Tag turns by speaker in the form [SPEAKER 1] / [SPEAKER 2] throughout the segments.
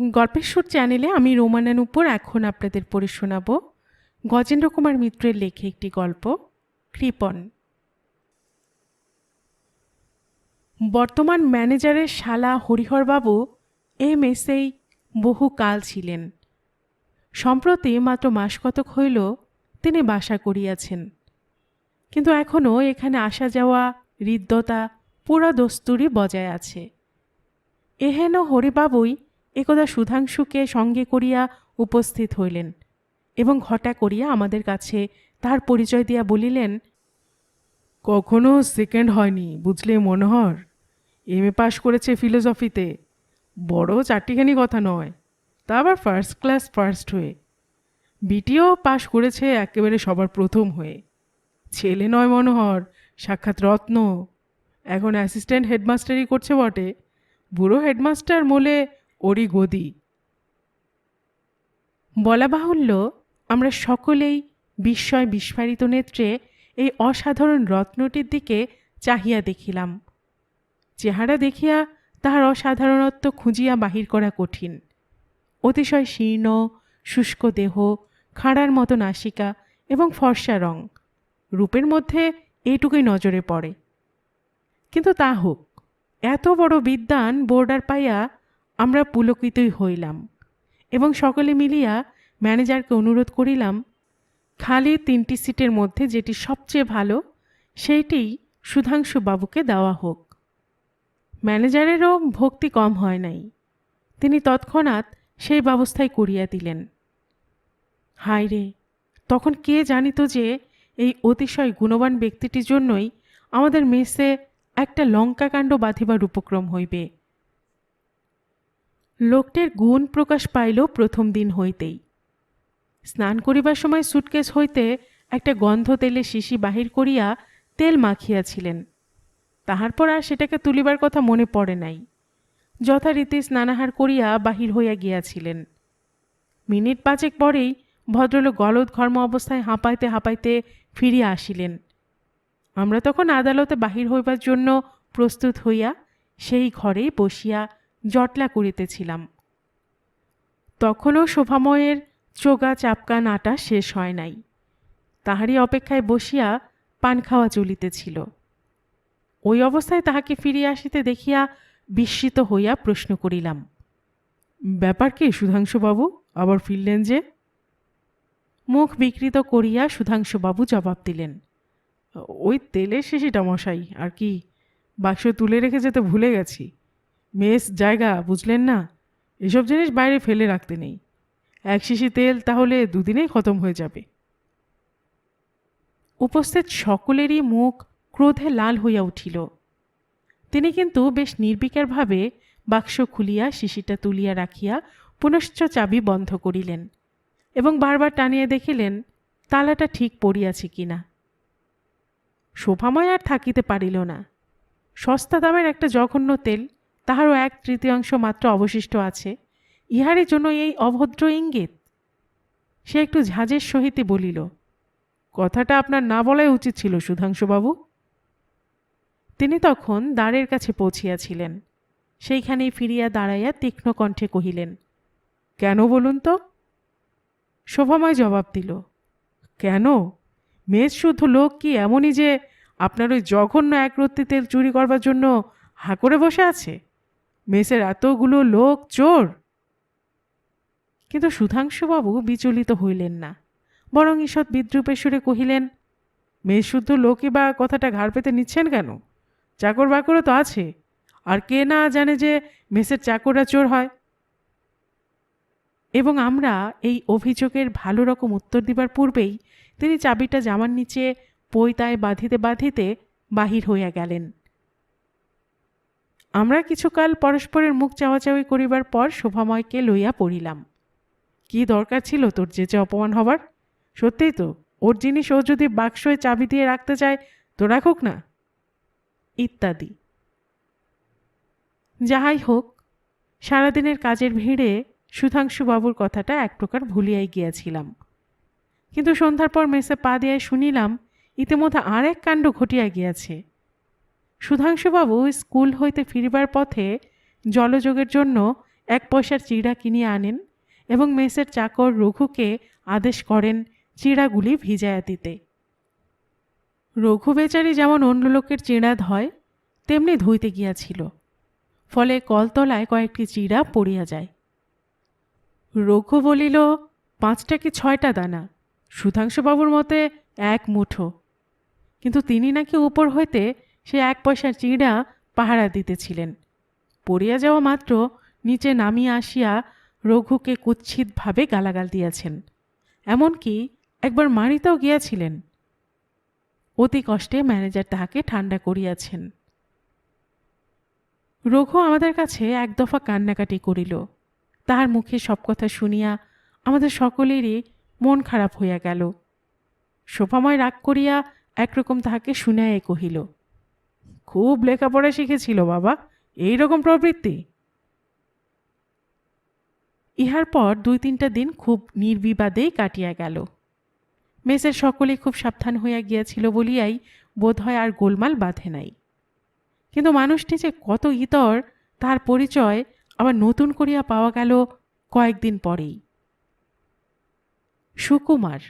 [SPEAKER 1] গল্পের সুর চ্যানেলে আমি রোমানান উপর এখন আপনাদের পড়ে শোনাব গজেন্দ্র কুমার মিত্রের লেখে একটি গল্প, কৃপন। বর্তমান ম্যানেজারের শালা হরিহরবাবু এই মেসেই বহু কাল ছিলেন। সম্প্রতি মাত্র মাস কতক হইল তিনি বাসা করিয়াছেন। কিন্তু এখনও এখানে আসা যাওয়া, হৃদ্যতা পুরা দস্তুরি বজায় আছে। এহেন হরিবাবুই একদা সুধাংশুকে সঙ্গে করিয়া উপস্থিত হইলেন এবং ঘটা করিয়া আমাদের কাছে তার পরিচয় দিয়া বলিলেন, কখনো সেকেন্ড হয়নি, বুঝলে মনোহর? এম এ পাশ করেছে ফিলোসফিতে বড় চারটিখানি কথা নয়, তা আবার ফার্স্ট ক্লাস ফার্স্ট হয়ে। বিটিও পাশ করেছে একেবারে সবার প্রথম হয়ে। ছেলে নয় মনোহর, সাক্ষাৎ রত্ন। এখন অ্যাসিস্ট্যান্ট হেডমাস্টারই করছে বটে। বুড়ো হেডমাস্টার মোলে ওরই গদি বলা বাহুল্য, আমরা সকলেই বিস্ময় বিস্ফারিত নেত্রে এই অসাধারণ রত্নটির দিকে চাহিয়া দেখিলাম। চেহারা দেখিয়া তাহার অসাধারণত্ব খুঁজিয়া বাহির করা কঠিন। অতিশয় শীর্ণ, শুষ্ক দেহ, খাড়ার মতো নাসিকা এবং ফর্সা রং। রূপের মধ্যে এইটুকুই নজরে পড়ে। কিন্তু তা হোক, এত বড় বিদ্যান বোর্ডার পাইয়া আমরা পুলকিতই হইলাম এবং সকলে মিলিয়া ম্যানেজারকে অনুরোধ করিলাম, খালি তিনটি সিটের মধ্যে যেটি সবচেয়ে ভালো, সেইটি সুধাংশু বাবুকে দেওয়া হোক। ম্যানেজারেরও ভক্তি কম হয় নাই। তিনি তৎক্ষণাৎ সেই ব্যবস্থাই করিয়া দিলেন। হায় রে, তখন কে জানিত যে এই অতিশয় গুণবান ব্যক্তিটির জন্যই আমাদের মেসে একটা লঙ্কাকাণ্ড বাঁধিবার উপক্রম হইবে। লোকটির গুণ প্রকাশ পাইল প্রথম দিন হইতেই। স্নান করিবার সময় সুটকেস হইতে একটা গন্ধ তেলে শিশি বাহির করিয়া তেল মাখিয়াছিলেন। তাহার পর আর সেটাকে তুলিবার কথা মনে পড়ে নাই। যথারীতি স্নানাহার করিয়া বাহির হইয়া গিয়াছিলেন। মিনিট পাঁচেক পরেই ভদ্রলোক গলদ ঘর্ম অবস্থায় হাঁপাইতে হাঁপাইতে ফিরিয়া আসিলেন। আমরা তখন আদালতে বাহির হইবার জন্য প্রস্তুত হইয়া সেই ঘরেই বসিয়া জটলা করিতেছিলাম। তখনও শোভাময়ের চোগা চাপকা নাটা শেষ হয় নাই। তাহারই অপেক্ষায় বসিয়া পান খাওয়া চলিতেছিল। ওই অবস্থায় তাহাকে ফিরিয়া আসিতে দেখিয়া বিস্মিত হইয়া প্রশ্ন করিলাম, ব্যাপার কি সুধাংশুবাবু, আবার ফিরলেন যে? মুখ বিকৃত করিয়া সুধাংশুবাবু জবাব দিলেন, ওই তেলের শিশিটা মশাই, আর কি, বাক্স তুলে রেখে যেতে ভুলে গেছি। মেস জায়গা বুঝলেন না? এসব জিনিস বাইরে ফেলে রাখতে নেই। এক শিশি তেল তাহলে দুদিনেই খতম হয়ে যাবে। উপস্থিত সকলেরই মুখ ক্রোধে লাল হইয়া উঠিল। তিনি কিন্তু বেশ নির্বিকারভাবে বাক্স খুলিয়া শিশিটা তুলিয়া রাখিয়া পুনশ্চ চাবি বন্ধ করিলেন এবং বারবার টানিয়া দেখিলেন, তালাটা ঠিক পড়িয়াছে কিনা শোভাময় আর থাকিতে পারিল না। সস্তা দামের একটা জঘন্য তেল তাহারও এক তৃতীয়াংশ মাত্র অবশিষ্ট আছে। ইহারের জন্য এই অভদ্র ইঙ্গিত। সে একটু ঝাঁঝের সহিতে বলিল, কথাটা আপনার না বলাই উচিত ছিল সুধাংশুবাবু। তিনি তখন দ্বারের কাছে পৌঁছিয়াছিলেন। সেইখানেই ফিরিয়া দাঁড়াইয়া তীক্ষ্ণ কণ্ঠে কহিলেন, কেন বলুন তো? শোভাময় জবাব দিল, কেন? মেজ শুদ্ধ লোক কি এমনই যে আপনার ওই জঘন্য একরত্তি তেল চুরি করবার জন্য হা করে বসে আছে? মেসের এতগুলো লোক চোর। কিন্তু সুধাংশুবাবু বিচলিত হইলেন না, বরং ঈষৎ বিদ্রুপের সুরে কহিলেন, মেয়ে শুদ্ধ লোকই বা কথাটা ঘাড় পেতে নিচ্ছেন কেন? চাকর বাকরও তো আছে, আর কে না জানে যে মেসের চাকররা চোর হয়? এবং আমরা এই অভিযোগের ভালো রকম উত্তর দিবার পূর্বেই তিনি চাবিটা জামার নিচে পৈতায় বাঁধিতে বাঁধিতে বাহির হইয়া গেলেন। আমরা কিছুকাল পরস্পরের মুখ চাওয়াচাওয়ি করিবার পর শোভাময়কে লইয়া পড়িলাম। কি দরকার ছিল তোর যে অপমান হবার? সত্যিই তো, ওর জিনিস ও যদি বাক্সয় চাবি দিয়ে রাখতে চায়, তো রাখুক না। ইত্যাদি। যাহাই হোক, সারাদিনের কাজের ভিড়ে সুধাংশুবাবুর কথাটা এক প্রকার ভুলিয়াই গিয়াছিলাম। কিন্তু সন্ধ্যার পর মেসে পা দিয়ায় শুনিলাম, ইতিমধ্যে আর এক কাণ্ড ঘটিয়া গিয়াছে। সুধাংশুবাবু স্কুল হইতে ফিরিবার পথে জলযোগের জন্য এক পয়সার চিড়া কিনিয়ে আনেন এবং মেসের চাকর রঘুকে আদেশ করেন চিড়াগুলি ভিজায়া দিতে। রঘু বেচারি যেমন অন্য লোকের চিড়া ধয়, তেমনি ধুইতে গিয়াছিল। ফলে কলতলায় কয়েকটি চিড়া পড়িয়া যায়। রঘু বলিল, পাঁচটা কি ছয়টা দানা? সুধাংশুবাবুর মতে এক মুঠো। কিন্তু তিনি নাকি উপর হইতে সে এক পয়সার চিড়া পাহারা দিতেছিলেন। পড়িয়া যাওয়া মাত্র নিচে নামিয়া আসিয়া রঘুকে কুৎসিতভাবে গালাগাল দিয়াছেন। এমনকি একবার মারিতেও গিয়াছিলেন। অতি কষ্টে ম্যানেজার তাহাকে ঠান্ডা করিয়াছেন। রঘু আমাদের কাছে এক দফা কান্নাকাটি করিল। তাহার মুখে সব কথা শুনিয়া আমাদের সকলেরই মন খারাপ হইয়া গেল। শোভাময় রাগ করিয়া একরকম তাহাকে শুনাইয়া কহিল খুব লেখাপড়া শিখেছিল, বাবা। এই রকম প্রবৃত্তি। ইহার পর দুই তিনটা দিন খুব নির্বিবাদেই কাটিয়া গেল। মেসের সকলে খুব সাবধান হইয়া গিয়াছিল বলিয়াই বোধ হয় আর গোলমাল বাঁধে নাই। কিন্তু মানুষটি যে কত ইতর, তার পরিচয় আবার নতুন করিয়া পাওয়া গেল কয়েকদিন পরেই। সুকুমার,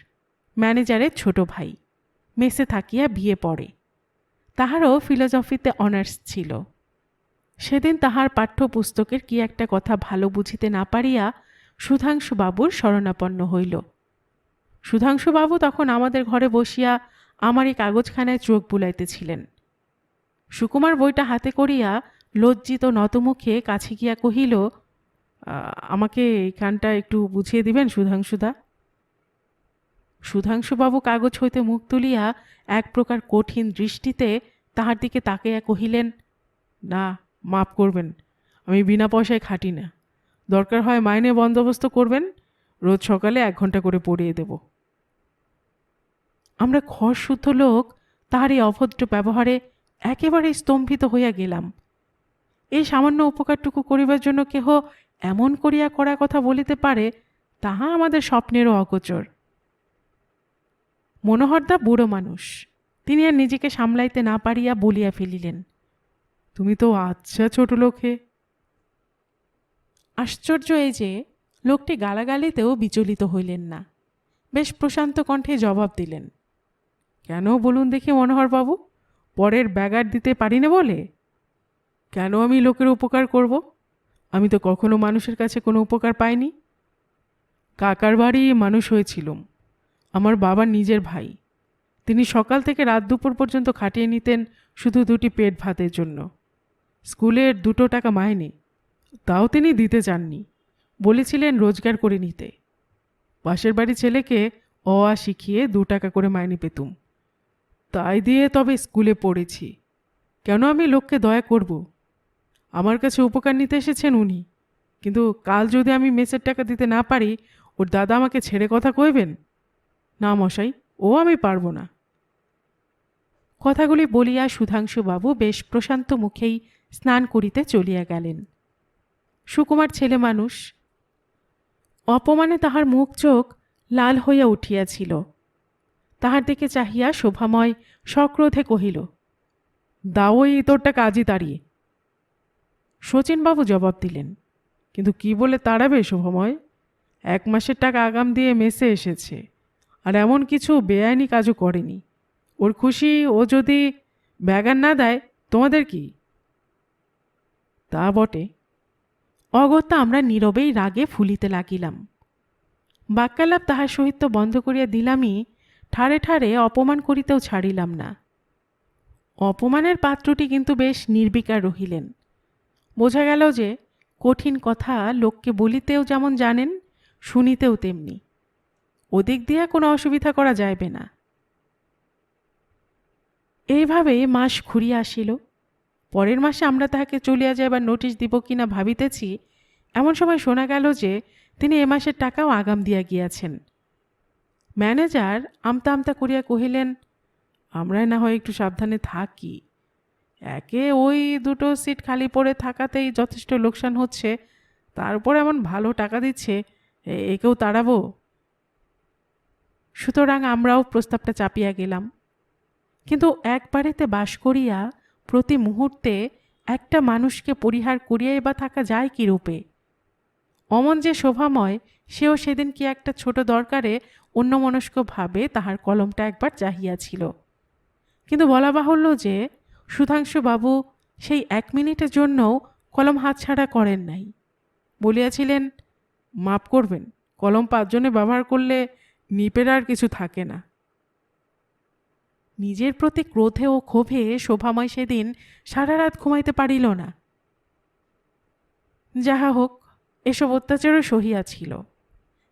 [SPEAKER 1] ম্যানেজারের ছোট ভাই, মেসে থাকিয়া বিয়ে পড়ে। তাহারও ফিলোজফিতে অনার্স ছিল। সেদিন তাহার পাঠ্যপুস্তকের কি একটা কথা ভালো বুঝিতে না পারিয়া সুধাংশুবাবুর শরণাপন্ন হইল। সুধাংশুবাবু তখন আমাদের ঘরে বসিয়া আমারই কাগজখানায় চোখ বুলাইতেছিলেন। সুকুমার বইটা হাতে করিয়া লজ্জিত নতমুখে কাছে গিয়া কহিল "আ, আমাকে এইখানটা একটু বুঝিয়ে দিবেন সুধাংশুদা? সুধাংশুবাবু কাগজ হইতে মুখ তুলিয়া এক প্রকার কঠিন দৃষ্টিতে তাহার দিকে তাকাইয়া কহিলেন, না মাপ করবেন, আমি বিনা পয়সায় খাটি না। দরকার হয় মাইনে বন্দোবস্ত করবেন, রোজ সকালে এক ঘণ্টা করে পড়িয়ে দেব। আমরা খড়শুদ্ধ লোক, তাহার এই অভদ্র ব্যবহারে একেবারে স্তম্ভিত হইয়া গেলাম। এই সামান্য উপকারটুকু করিবার জন্য কেহ এমন করিয়া করা কথা বলিতে পারে, তাহা আমাদের স্বপ্নেরও অগোচর। মনোহরদা বুড়ো মানুষ। তিনি আর নিজেকে সামলাইতে না পারিয়া বলিয়া ফেলিলেন, তুমি তো আচ্ছা ছোট লোকে। আশ্চর্য এই যে, লোকটি গালাগালিতেও বিচলিত হইলেন না। বেশ প্রশান্ত কণ্ঠে জবাব দিলেন, কেন বলুন দেখি মনোহরবাবু, পরের ব্যাগার দিতে পারি না বলে? কেন আমি লোকের উপকার করব? আমি তো কখনো মানুষের কাছে কোনো উপকার পাইনি। কাকার বাড়ি মানুষ হয়েছিলুম আমার বাবার নিজের ভাই। তিনি সকাল থেকে রাত দুপুর পর্যন্ত খাটিয়ে নিতেন শুধু দুটি পেট ভাতের জন্য। স্কুলের দুটো টাকা মাইনে, তাও তিনি দিতে চাননি, বলেছিলেন রোজগার করে নিতে। পাশের বাড়ি ছেলেকে অ, আ শিখিয়ে দু টাকা করে মাইনে পেতুম। তাই দিয়ে তবে স্কুলে পড়েছি। কেন আমি লোককে দয়া করব? আমার কাছে উপকার নিতে এসেছেন উনি। কিন্তু কাল যদি আমি মেসের টাকা দিতে না পারি, ওর দাদা আমাকে ছেড়ে কথা কইবেন? না মশাই, ও আমি পারব না। কথাগুলি বলিয়া সুধাংশুবাবু বেশ প্রশান্ত মুখেই স্নান করিতে চলিয়া গেলেন। সুকুমার ছেলে মানুষ, অপমানে তাহার মুখ চোখ লাল হইয়া উঠিয়াছিল। তাহার দিকে চাহিয়া শোভাময় সক্রোধে কহিল, দাও ওই ইতরটা কাজই তাড়িয়ে। শচীনবাবু জবাব দিলেন, কিন্তু কি বলে তাড়াবে শোভাময়? এক মাসের টাকা আগাম দিয়ে মেসে এসেছে। আর এমন কিছু বেআইনি কাজও করেনি। ওর খুশি ও যদি ব্যাগার না দেয়, তোমাদের কি? তা বটে। অগত্যা আমরা নীরবেই রাগে ফুলিতে লাগিলাম। বাক্যালাপ তাহার সহিত বন্ধ করিয়া দিলামই ঠারে ঠারে অপমান করিতেও ছাড়িলাম না। অপমানের পাত্রটি কিন্তু বেশ নির্বিকার রহিলেন। বোঝা গেল যে কঠিন কথা লোককে বলিতেও যেমন জানেন, শুনিতেও তেমনি। ওদিক দিয়া কোনো অসুবিধা করা যাইবে না। এইভাবে মাস ঘুরিয়া আসিল। পরের মাসে আমরা তাহাকে চলিয়া যাইবার নোটিশ দিব কিনা ভাবিতেছি, এমন সময় শোনা গেল যে তিনি এ মাসের টাকাও আগাম দিয়া গিয়াছেন। ম্যানেজার আমতা আমতা করিয়া কহিলেন, আমরাই না হয় একটু সাবধানে থাকি। একে ওই দুটো সিট খালি পড়ে থাকাতেই যথেষ্ট লোকসান হচ্ছে তারপর এমন ভালো টাকা দিচ্ছে একেও তাড়াবো? সুতরাং আমরাও প্রস্তাবটা চাপিয়া গেলাম। কিন্তু এক বাড়িতে বাস করিয়া প্রতি মুহূর্তে একটা মানুষকে পরিহার করিয়াই বা থাকা যায় কি রূপে? অমন যে শোভাময়, সেও সেদিন কি একটা ছোট দরকারে অন্যমনস্কভাবে তাহার কলমটা একবার চাহিয়াছিল। কিন্তু বলা বাহুল্য যে সুধাংশুবাবু সেই এক মিনিটের জন্যও কলম হাতছাড়া করেন নাই। বলিয়াছিলেন, মাপ করবেন। কলম পাঁচজনে ব্যবহার করলে নিপের আর কিছু থাকে না। নিজের প্রতি ক্রোধে ও ক্ষোভে শোভাময় সেদিন সারা রাত ঘুমাইতে পারিল না। যাহা হোক, এসব অত্যাচারও সহিয়াছিল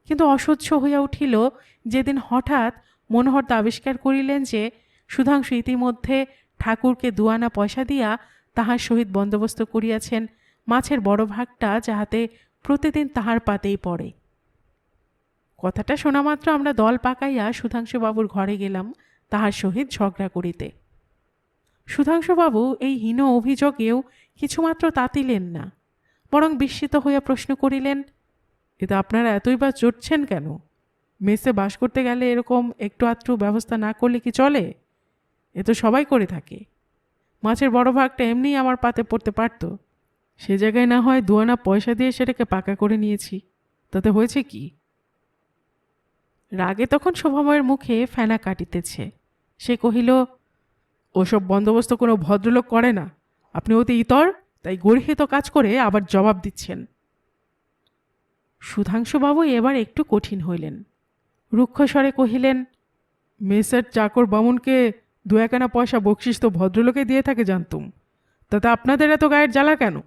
[SPEAKER 1] কিন্তু অসহ্য হইয়া উঠিল যেদিন হঠাৎ মনোহর আবিষ্কার করিলেন যে, সুধাংশু ইতিমধ্যে ঠাকুরকে দুয়ানা পয়সা দিয়া তাহার সহিত বন্দোবস্ত করিয়াছেন, মাছের বড় ভাগটা যাহাতে প্রতিদিন তাহার পাতেই পড়ে। কথাটা শোনা মাত্র আমরা দল পাকাইয়া সুধাংশুবাবুর ঘরে গেলাম, তাহার সহিত ঝগড়া করিতে। সুধাংশুবাবু এই হীন অভিযোগেও কিছুমাত্র তাতিলেন না, বরং বিস্মিত হইয়া প্রশ্ন করিলেন এতে আপনারা এতই বা চটছেন কেন? মেসে বাস করতে গেলে এরকম একটু আধটু ব্যবস্থা না করলে কি চলে? এ তো সবাই করে থাকে। মাছের বড় ভাগটা এমনিই আমার পাতে পড়তে পারত। সে জায়গায় না হয় দুয়ানা পয়সা দিয়ে সেটাকে পাকা করে নিয়েছি। তাতে হয়েছে কি? রাগে তখন শোভাময়ের মুখে ফেনা কাটিতেছে। সে কহিল, ওসব বন্দোবস্ত কোনো ভদ্রলোক করে না। আপনি অতি ইতর, তাই গর্হিত কাজ করে আবার জবাব দিচ্ছেন। সুধাংশুবাবু এবার একটু কঠিন হইলেন। রুক্ষস্বরে কহিলেন, মেসের চাকর বামুনকে দু একানা পয়সা বকশিস তো ভদ্রলোকে দিয়ে থাকে জানতুম। তাতে আপনাদের এত গায়ের জ্বালা কেন?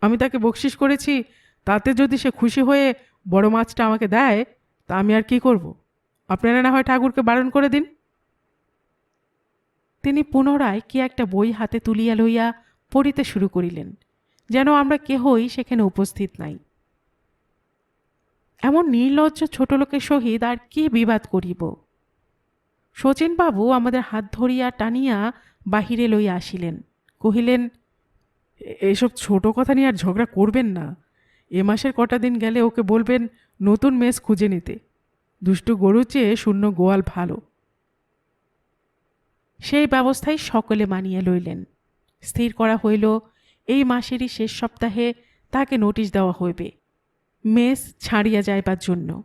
[SPEAKER 1] আমি তাকে বকশিস করেছি, তাতে যদি সে খুশি হয়ে বড় মাছটা আমাকে দেয় তা আমি আর কি করব? আপনারা না হয় ঠাকুরকে বারণ করে দিন। তিনি পুনরায় কি একটা বই হাতে তুলিয়া লইয়া পড়িতে শুরু করিলেন, যেন আমরা কেহই সেখানে উপস্থিত নাই। এমন নির্লজ্জ ছোট লোকের সহিত আর কি বিবাদ করিব? শচীনবাবু আমাদের হাত ধরিয়া টানিয়া বাহিরে লইয়া আসিলেন, কহিলেন এসব ছোট কথা নিয়ে আর ঝগড়া করবেন না। এ মাসের কটা দিন গেলে ওকে বলবেন নতুন মেস খুঁজে নিতে। দুষ্টু গরুর চেয়ে শূন্য গোয়াল ভালো। সেই ব্যবস্থায় সকলে মানিয়া লইলেন। স্থির করা হইল, এই মাসেরই শেষ সপ্তাহে তাকে নোটিশ দেওয়া হইবে। মেস ছাড়িয়া যাইবার জন্য।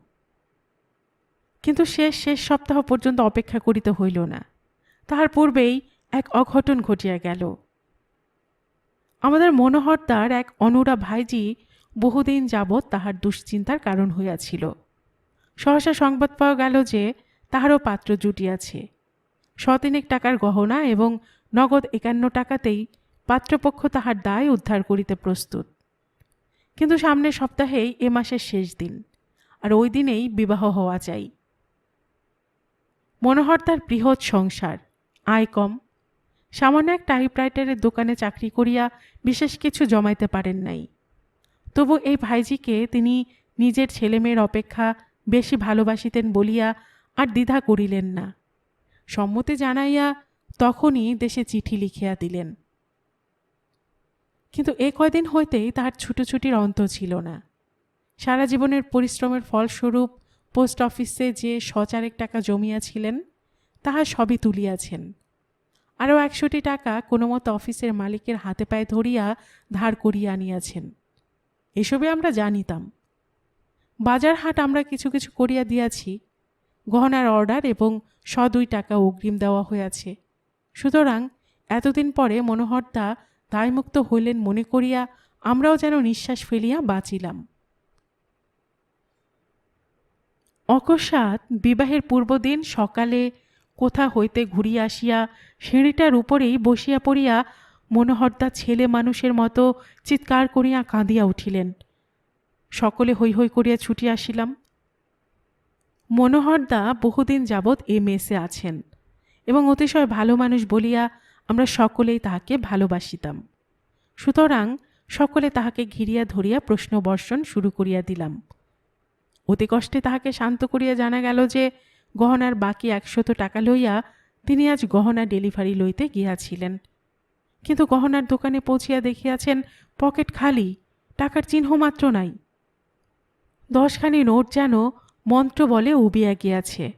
[SPEAKER 1] কিন্তু শেষ শেষ সপ্তাহ পর্যন্ত অপেক্ষা করিতে হইল না। তাহার পূর্বেই এক অঘটন ঘটিয়া গেল। আমাদের মনোহরদার এক অনুরা ভাইজি বহুদিন যাবৎ তাহার দুশ্চিন্তার কারণ হইয়াছিল। সহসা সংবাদ পাওয়া গেল যে, তাহারও পাত্র জুটিয়াছে শতিনেক টাকার গহনা এবং নগদ একান্ন টাকাতেই পাত্রপক্ষ তাহার দায় উদ্ধার করিতে প্রস্তুত। কিন্তু সামনের সপ্তাহেই এ মাসের শেষ দিন, আর ওই দিনেই বিবাহ হওয়া চাই। মনোহর তার বৃহৎ সংসার, আয় কম। সামান্য এক টাইপরাইটারের দোকানে চাকরি করিয়া বিশেষ কিছু জমাইতে পারেন নাই। তবু এই ভাইজিকে তিনি নিজের ছেলেমেয়ের অপেক্ষা বেশি ভালোবাসিতেন বলিয়া আর দ্বিধা করিলেন না। সম্মতি জানাইয়া তখনই দেশে চিঠি লিখিয়া দিলেন। কিন্তু এ কয়দিন হইতেই তাহার ছুটোছুটির অন্ত ছিল না। সারা জীবনের পরিশ্রমের ফলস্বরূপ পোস্ট অফিসে যে সচারেক টাকা জমিয়াছিলেন, তাহা সবই তুলিয়াছেন। আরও একশোটি টাকা কোনো মতো অফিসের মালিকের হাতে পায়ে ধরিয়া ধার করিয়া আনিয়াছেন। এসবে আমরা জানিতাম। বাজার হাট আমরা কিছু কিছু করিয়া দিয়াছি। গহনার অর্ডার এবং শ দুই টাকা অগ্রিম দেওয়া হইয়াছে। সুতরাং এতদিন পরে মনোহরদা দায়মুক্ত হইলেন মনে করিয়া আমরাও যেন নিঃশ্বাস ফেলিয়া বাঁচিলাম। অকস্মাৎ বিবাহের পূর্বদিন সকালে কোথা হইতে ঘুরিয়া আসিয়া সিঁড়িটার উপরেই বসিয়া পড়িয়া মনোহরদা ছেলে মানুষের মতো চিৎকার করিয়া কাঁদিয়া উঠিলেন। সকলে হৈ হৈ করিয়া ছুটিয়া আসিলাম। মনোহরদা বহুদিন যাবৎ এ মেসে আছেন এবং অতিশয় ভালো মানুষ বলিয়া আমরা সকলেই তাহাকে ভালোবাসিতাম। সুতরাং সকলে তাহাকে ঘিরিয়া ধরিয়া প্রশ্ন বর্ষণ শুরু করিয়া দিলাম। অতি কষ্টে তাহাকে শান্ত করিয়া জানা গেল যে গহনার বাকি একশত টাকা লইয়া তিনি আজ গহনা ডেলিভারি লইতে গিয়াছিলেন। কিন্তু গহনার দোকানে পৌঁছিয়া দেখিয়াছেন পকেট খালি, টাকার চিহ্ন মাত্র নাই। দশখানি নোট যেন মন্ত্র বলে উবিয়া গিয়াছে।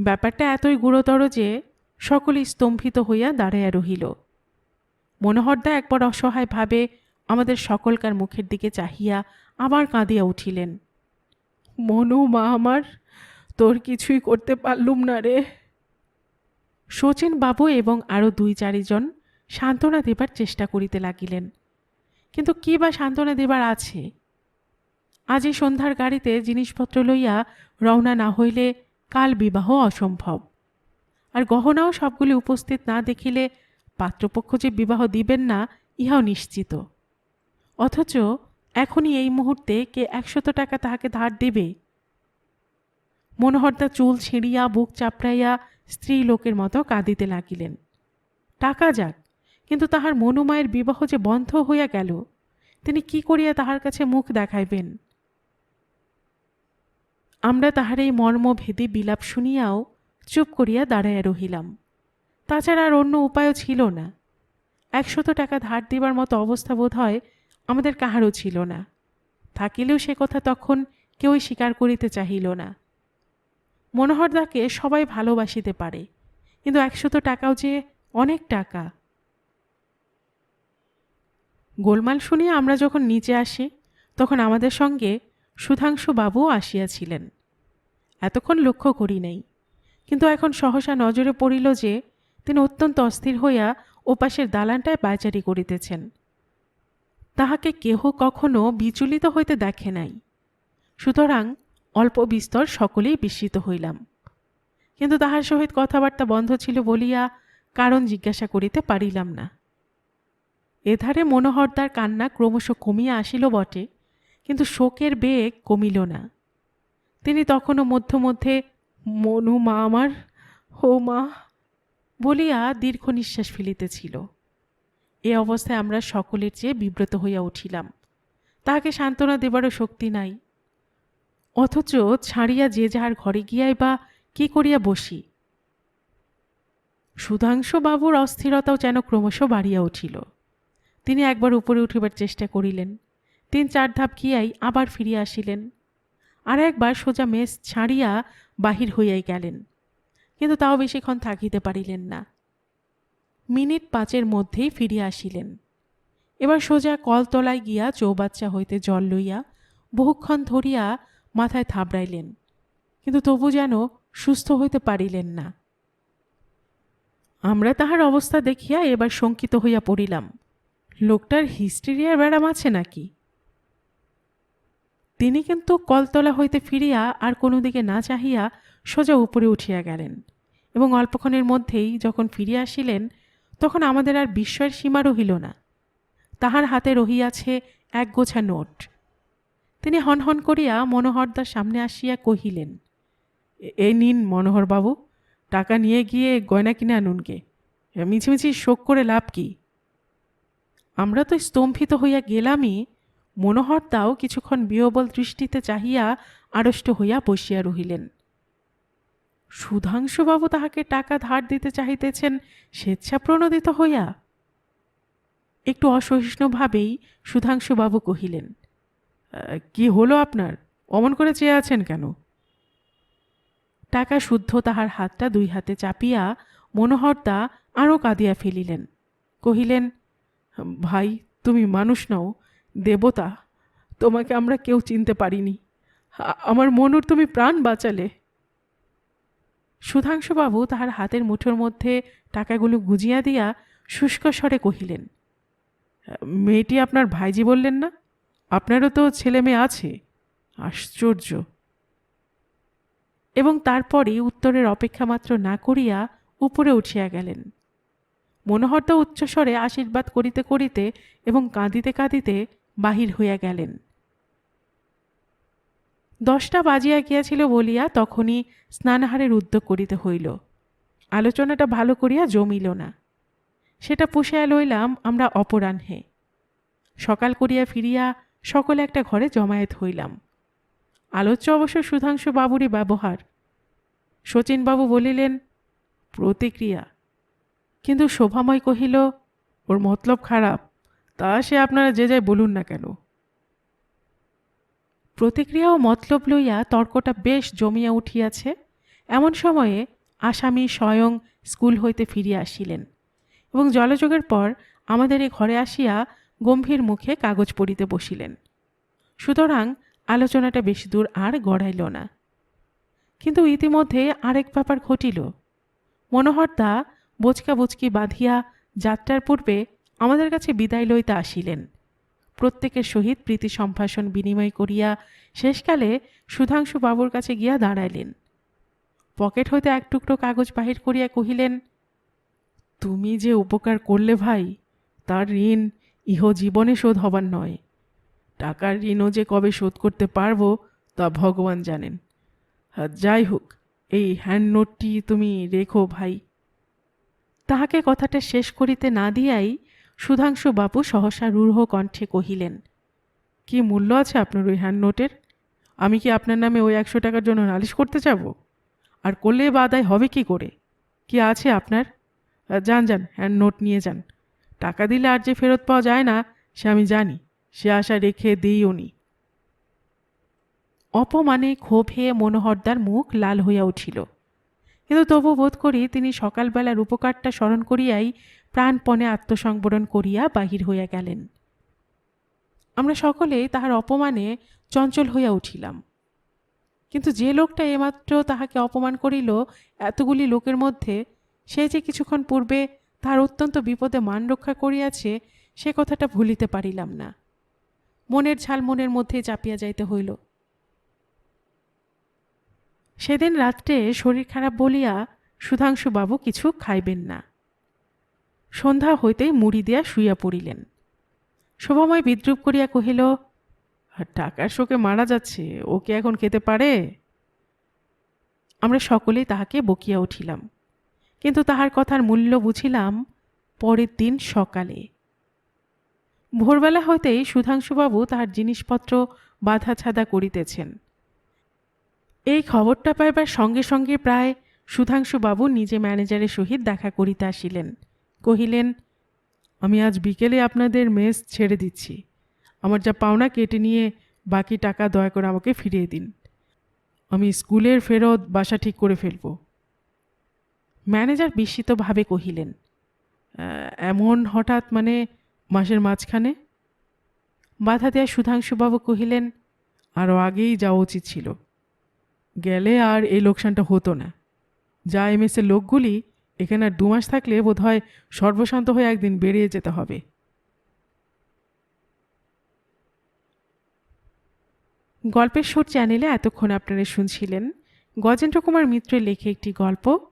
[SPEAKER 1] ব্যাপারটা এতই গুরুতর যে সকলেই স্তম্ভিত হইয়া দাঁড়াইয়া রহিল। মনোহরদা একবার অসহায় ভাবে আমাদের সকলকার মুখের দিকে চাহিয়া আবার কাঁদিয়া উঠিলেন। মনু মা আমার, তোর কিছুই করতে পারলুম না রে। শচীন বাবু এবং আরও দুই চারিজন সান্ত্বনা দেবার চেষ্টা করিতে লাগিলেন। কিন্তু কী বা সান্ত্বনা দেবার আছে? আজই সন্ধ্যার গাড়িতে জিনিসপত্র লইয়া রওনা না হইলে কাল বিবাহ অসম্ভব। আর গহনাও সবগুলি উপস্থিত না দেখিলে পাত্রপক্ষ যে বিবাহ দিবেন না, ইহাও নিশ্চিত। অথচ এখনই এই মুহূর্তে কে একশত টাকা তাহাকে ধার দেবে? মনোহরদা চুল ছিঁড়িয়া, বুক চাপড়াইয়া স্ত্রী লোকের মতো কাঁদিতে লাগিলেন। টাকা যাক, কিন্তু তাহার মনুমায়ের বিবাহ যে বন্ধ হইয়া গেল, তিনি কি করিয়া তাহার কাছে মুখ দেখাইবেন? আমরা তাহার এই মর্মভেদী বিলাপ শুনিয়াও চুপ করিয়া দাঁড়াইয়া রহিলাম। তাছাড়া আর অন্য উপায়ও ছিল না। একশত টাকা ধার দিবার মতো অবস্থা বোধ হয় আমাদের কাহারও ছিল না। থাকিলেও সে কথা তখন কেউই স্বীকার করিতে চাহিল না। মনোহরদাকে সবাই ভালোবাসিতে পারে। কিন্তু একশত টাকাও যে অনেক টাকা। গোলমাল শুনিয়া আমরা যখন নিচে আসি, তখন আমাদের সঙ্গে সুধাংশু বাবুও আসিয়াছিলেন। এতক্ষণ লক্ষ্য করি নাই, কিন্তু এখন সহসা নজরে পড়িল যে তিনি অত্যন্ত অস্থির হইয়া ওপাশের দালানটায় পায়চারি করিতেছেন। তাহাকে কেহ কখনো বিচলিত হইতে দেখে নাই। সুতরাং অল্প বিস্তর সকলেই বিস্মিত হইলাম। কিন্তু তাহার সহিত কথাবার্তা বন্ধ ছিল বলিয়া কারণ জিজ্ঞাসা করিতে পারিলাম না। এধারে মনোহরদার কান্না ক্রমশ কমিয়া আসিল বটে, কিন্তু শোকের বেগ কমিল না। তিনি তখনও মধ্য মধ্যে মনু মা আমার, হো মা, বলিয়া দীর্ঘ নিঃশ্বাস ফেলিতেছিল। এ অবস্থায় আমরা সকলের চেয়ে বিব্রত হইয়া উঠিলাম। তাহাকে সান্ত্বনা দেবারও শক্তি নাই। অথচ ছাড়িয়া যে যাহার ঘরে গিয়াই বা কি করিয়া বসি। সুধাংশু বাবুর অস্থিরতাও যেন ক্রমশ বাড়িয়া উঠিল। তিনি একবার উপরে উঠিবার চেষ্টা করিলেন। তিন চার ধাপ গিয়াই আবার ফিরিয়া আসিলেন। আর একবার সোজা মেস ছাড়িয়া বাহির হইয়াই গেলেন। কিন্তু তাও বেশিক্ষণ থাকিতে পারিলেন না। মিনিট পাঁচের মধ্যেই ফিরিয়া আসিলেন। এবার সোজা কলতলায় গিয়া চৌবাচ্চা হইতে জল লইয়া বহুক্ষণ ধরিয়া মাথায় থাবড়াইলেন, কিন্তু তবু যেন সুস্থ হইতে পারিলেন না। আমরা তাহার অবস্থা দেখিয়া এবার শঙ্কিত হইয়া পড়িলাম, লোকটার হিস্টেরিয়ার ব্যারাম আছে নাকি? তিনি কিন্তু কলতলা হইতে ফিরিয়া আর কোনো দিকে না চাহিয়া সোজা উপরে উঠিয়া গেলেন এবং অল্পক্ষণের মধ্যেই যখন ফিরিয়া আসিলেন, তখন আমাদের আর বিস্ময়ের সীমা রহিল না। তাহার হাতে রহিয়াছে এক গোছা নোট। তিনি হনহন করিয়া মনোহরদার সামনে আসিয়া কহিলেন "এ- নিন মনোহরবাবু টাকা নিয়ে গিয়ে গয়না কিনে আনুনকে মিছিমিছি শোক করে লাভ কি? আমরা তো স্তম্ভিত হইয়া গেলামই মনোহরদাও কিছুক্ষণ বিয়বল দৃষ্টিতে চাহিয়া আড়ষ্ট হইয়া বসিয়া রহিলেন। সুধাংশুবাবু তাহাকে টাকা ধার দিতে চাহিতেছেন স্বেচ্ছা প্রণোদিত হইয়া? একটু অসহিষ্ণুভাবেই সুধাংশুবাবু কহিলেন "আহ, কি হলো আপনার? অমন করে চেয়ে আছেন কেন? টাকা শুদ্ধ তাহার হাতটা দুই হাতে চাপিয়া মনোহরদা আরও কাঁদিয়া ফেলিলেন। কহিলেন, ভাই, তুমি মানুষ নও, দেবতা, তোমাকে আমরা কেউ চিনতে পারিনি। আমার মনুর তুমি প্রাণ বাঁচালে সুধাংশুবাবু তাহার হাতের মুঠোর মধ্যে টাকাগুলো গুজিয়া দিয়া শুষ্ক স্বরে কহিলেন, মেয়েটি আপনার ভাইজি বললেন না? আপনারও তো ছেলে মেয়ে আছে। আশ্চর্য। এবং তারপরে উত্তরের অপেক্ষা মাত্র না করিয়া উপরে উঠিয়া গেলেন। মনোহরদা উচ্চস্বরে আশীর্বাদ করিতে করিতে এবং কাঁদিতে কাঁদিতে বাহির হইয়া গেলেন। দশটা বাজিয়া গিয়াছিল বলিয়া তখনই স্নানাহারের উদ্যোগ করিতে হইল। আলোচনাটা ভালো করিয়া জমিল না। সেটা পুষিয়া লইলাম আমরা অপরাহ্নে। সকাল করিয়া ফিরিয়া সকলে একটা ঘরে জমায়েত হইলাম। আলোচ্য অবশ্য সুধাংশু বাবুরই ব্যবহার। শচীনবাবু বলিলেন, প্রতিক্রিয়া। কিন্তু শোভাময় কহিল, ওর মতলব খারাপ। তা সে আপনারা যে যাই বলুন না কেন? প্রতিক্রিয়া ও মতলব লইয়া তর্কটা বেশ জমিয়া উঠিয়াছে। এমন সময়ে আসামি স্বয়ং স্কুল হইতে ফিরিয়া আসিলেন এবং জলযোগের পর আমাদের এই ঘরে আসিয়া গম্ভীর মুখে কাগজ পড়িতে বসিলেন। সুতরাং আলোচনাটা বেশি দূর আর গড়াইল না। কিন্তু ইতিমধ্যে আরেক ব্যাপার ঘটিল। মনোহরদা বোচকা বুচকি বাঁধিয়া যাত্রার পূর্বে আমাদের কাছে বিদায় লইতে আসিলেন। প্রত্যেকের সহিত প্রীতি সম্ভাষণ বিনিময় করিয়া শেষকালে সুধাংশু বাবুর কাছে গিয়া দাঁড়াইলেন। পকেট হইতে এক টুকরো কাগজ বাহির করিয়া কহিলেন, তুমি যে উপকার করলে ভাই, তার ঋণ ইহ জীবনে শোধ হবার নয়। টাকার ঋণও যে কবে শোধ করতে পারব, তা ভগবান জানেন। আর যাই হোক, এই হ্যান্ড নোটটি তুমি রেখো ভাই। তাহাকে কথাটা শেষ করিতে না দিয়াই সুধাংশু বাবু সহসা রূঢ় কণ্ঠে কহিলেন, কি মূল্য আছে আপনার ওই হ্যান্ড নোটের? আমি কি আপনার নামে ওই একশো টাকার জন্য নালিশ করতে যাব? আর করলে বা আদায় হবে কি করে? কি আছে আপনার? যান যান, হ্যান্ড নোট নিয়ে যান। টাকা দিলে আর যে ফেরত পাওয়া যায় না, সে আমি জানি। সে আশা রেখে দিইও নি অপমানে ক্ষোভে মনোহরদার মুখ লাল হইয়া উঠিল। কিন্তু তবু বোধ করি তিনি সকালবেলার উপকারটা স্মরণ করিয়াই প্রাণপণে আত্মসংবরণ করিয়া বাহির হইয়া গেলেন। আমরা সকলে তাহার অপমানে চঞ্চল হইয়া উঠিলাম। কিন্তু যে লোকটা এমাত্র তাহাকে অপমান করিল, এতগুলি লোকের মধ্যে সে যে কিছুক্ষণ পূর্বে তার অত্যন্ত বিপদে মান রক্ষা করিয়াছে, সে কথাটা ভুলিতে পারিলাম না। মনের ঝাল মনের মধ্যে চাপিয়া যাইতে হইল। সেদিন রাত্রে শরীর খারাপ বলিয়া সুধাংশুবাবু কিছু খাইবেন না। সন্ধ্যা হইতেই মুড়ি দিয়া শুইয়া পড়িলেন। শোভাময় বিদ্রুপ করিয়া কহিল, "আর টাকার শোকে মারা যাচ্ছে ওকে এখন খেতে পারে? আমরা সকলেই তাহাকে বকিয়া উঠিলাম। কিন্তু তাহার কথার মূল্য বুঝিলাম পরের দিন সকালে। ভোরবেলা হইতেই সুধাংশুবাবু তাহার জিনিসপত্র বাধা ছাদা করিতেছেন। এই খবরটা পাইবার সঙ্গে সঙ্গে প্রায় সুধাংশুবাবু নিজে ম্যানেজারের সহিত দেখা করিতে আসিলেন। কহিলেন, আমি আজ বিকেলে আপনাদের মেস ছেড়ে দিচ্ছি। আমার যা পাওনা কেটে নিয়ে বাকি টাকা দয়া করে আমাকে ফিরিয়ে দিন। আমি স্কুলের ফেরত বাসা ঠিক করে ফেলব। ম্যানেজার বিস্মিতভাবে কহিলেন এমন হঠাৎ মানে মাসের মাঝখানে? বাধা দেয়া সুধাংশুবাবু কহিলেন আরও আগেই যাওয়া উচিত ছিল। গেলে আর এই লোকসানটা হতো না। যা এম এমএসের লোকগুলি, এখানে আর দু মাস থাকলে বোধহয় সর্বশান্ত হয়ে একদিন বেরিয়ে যেতে হবে। গল্পের সুর চ্যানেলে এতক্ষণ আপনারা শুনছিলেন গজেন্দ্র কুমার মিত্রের লেখে একটি গল্প।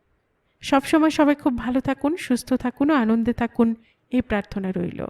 [SPEAKER 1] সবসময় সবাই খুব ভালো থাকুন সুস্থ থাকুন ও আনন্দে থাকুন এই প্রার্থনা রইল।